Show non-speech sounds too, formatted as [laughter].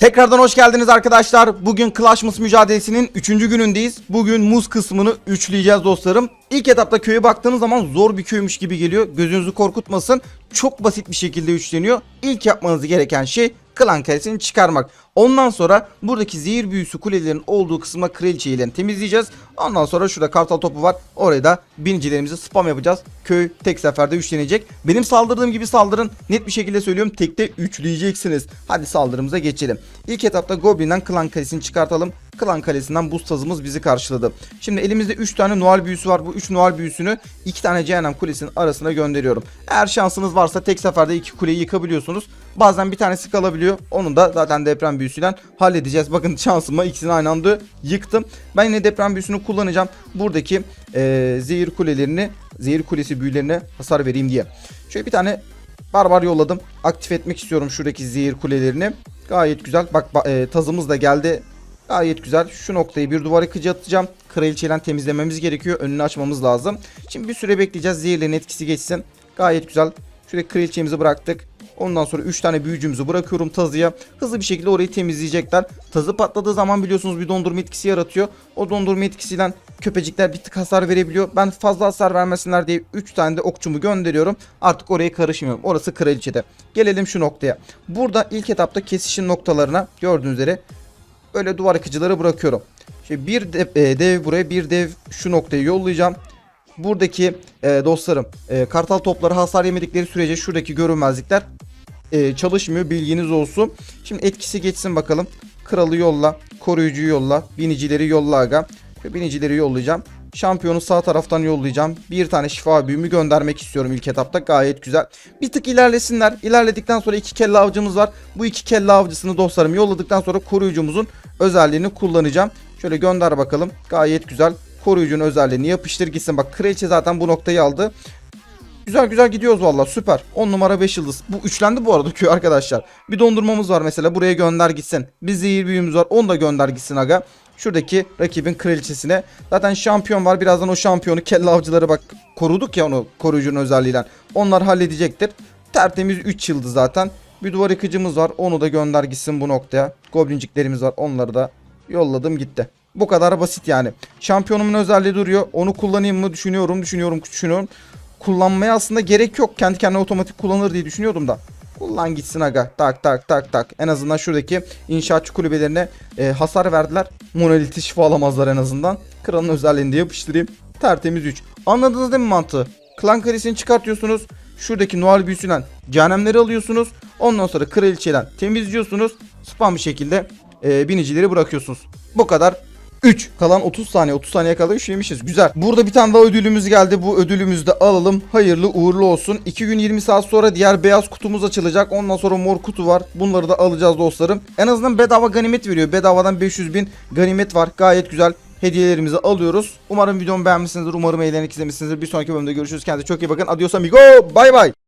Tekrardan hoş geldiniz arkadaşlar. Bugün Clashmas mücadelesinin 3. günündeyiz. Bugün muz kısmını üçleyeceğiz dostlarım. İlk etapta köye baktığınız zaman zor bir köymüş gibi geliyor. Gözünüzü korkutmasın. Çok basit bir şekilde üçleniyor. İlk yapmanız gereken şey klan kalesini çıkarmak. Ondan sonra buradaki zehir büyüsü kulelerin olduğu kısma kraliçeyi temizleyeceğiz. Ondan sonra şurada kartal topu var. Oraya da binicilerimizi spam yapacağız. Köy tek seferde üçlenecek. Benim saldırdığım gibi saldırın. Net bir şekilde söylüyorum. Tekte üçleyeceksiniz. Hadi saldırımıza geçelim. İlk etapta Goblin'den klan kalesini çıkartalım. Klan kalesinden buz tazımız bizi karşıladı. Şimdi elimizde 3 tane Noel büyüsü var. Bu 3 Noel büyüsünü 2 tane cehennem kulesinin arasına gönderiyorum. Eğer şansınız varsa tek seferde 2 kuleyi yıkabiliyorsunuz. Bazen bir tanesi kalabiliyor. Onu da zaten deprem büyüsüyle halledeceğiz. Bakın şansıma ikisini aynı anda yıktım. Ben yine deprem büyüsünü kullanacağım. Buradaki eee zehir kulelerini, zehir kulesi büyülerine hasar vereyim diye. Şöyle bir tane barbar yolladım. Aktif etmek istiyorum şuradaki zehir kulelerini. Gayet güzel. Bak ba- e, tazımız da geldi. Gayet güzel. Şu noktayı bir duvar yıkıcı atacağım. Kraliçeyle temizlememiz gerekiyor. Önünü açmamız lazım. Şimdi bir süre bekleyeceğiz. Zehirlerin etkisi geçsin. Gayet güzel. Şuraya kraliçemizi bıraktık. Ondan sonra 3 tane büyücümüzü bırakıyorum tazıya. Hızlı bir şekilde orayı temizleyecekler. Tazı patladığı zaman biliyorsunuz bir dondurma etkisi yaratıyor. O dondurma etkisiyle köpecikler bir tık hasar verebiliyor. Ben fazla hasar vermesinler diye 3 tane de okçumu gönderiyorum. Artık oraya karışmıyorum. Orası kraliçede. Gelelim şu noktaya. Burada ilk etapta kesişim noktalarına gördüğünüz üzere böyle duvar yıkıcıları bırakıyorum. Şimdi bir dev, e, dev buraya bir dev şu noktayı yollayacağım. Buradaki e, dostlarım e, kartal topları hasar yemedikleri sürece şuradaki görünmezlikler e, çalışmıyor bilginiz olsun. Şimdi etkisi geçsin bakalım. Kralı yolla, koruyucuyu yolla, binicileri yolla aga. Binicileri yollayacağım. Şampiyonu sağ taraftan yollayacağım. Bir tane şifa büyümü göndermek istiyorum ilk etapta. Gayet güzel. Bir tık ilerlesinler. İlerledikten sonra iki kelle avcımız var. Bu iki kelle avcısını dostlarım yolladıktan sonra koruyucumuzun özelliğini kullanacağım. Şöyle gönder bakalım. Gayet güzel. Koruyucunun özelliğini yapıştır gitsin. Bak kraliçe zaten bu noktayı aldı. Güzel güzel gidiyoruz valla süper. 10 numara 5 yıldız. Bu üçlendi bu arada köy [laughs] arkadaşlar. Bir dondurmamız var mesela buraya gönder gitsin. Bir zehir büyüğümüz var onu da gönder gitsin aga. Şuradaki rakibin kraliçesine. Zaten şampiyon var. Birazdan o şampiyonu kelle avcıları bak koruduk ya onu koruyucunun özelliğiyle. Onlar halledecektir. Tertemiz 3 yıldız zaten. Bir duvar yıkıcımız var. Onu da gönder gitsin bu noktaya. Goblinciklerimiz var. Onları da yolladım gitti. Bu kadar basit yani. Şampiyonumun özelliği duruyor. Onu kullanayım mı düşünüyorum, düşünüyorum, düşünüyorum. Kullanmaya aslında gerek yok. Kendi kendine otomatik kullanır diye düşünüyordum da. Kullan gitsin aga. Tak tak tak tak. En azından şuradaki inşaatçı kulübelerine e, hasar verdiler. Monoliti şifa alamazlar en azından. Kralın özelliğini de yapıştırayım. Tertemiz 3. Anladınız değil mi mantığı? Klan karesini çıkartıyorsunuz. Şuradaki Noel büyüsüyle cehennemleri alıyorsunuz. Ondan sonra kraliçeyle temizliyorsunuz. Spam bir şekilde e, binicileri bırakıyorsunuz. Bu kadar 3. Kalan 30 saniye. 30 saniye kala üşüyemişiz. Güzel. Burada bir tane daha ödülümüz geldi. Bu ödülümüzü de alalım. Hayırlı uğurlu olsun. 2 gün 20 saat sonra diğer beyaz kutumuz açılacak. Ondan sonra mor kutu var. Bunları da alacağız dostlarım. En azından bedava ganimet veriyor. Bedavadan 500 bin ganimet var. Gayet güzel. Hediyelerimizi alıyoruz. Umarım videomu beğenmişsinizdir. Umarım eğlenip izlemişsinizdir. Bir sonraki bölümde görüşürüz. Kendinize çok iyi bakın. Adios amigo. Bay bay.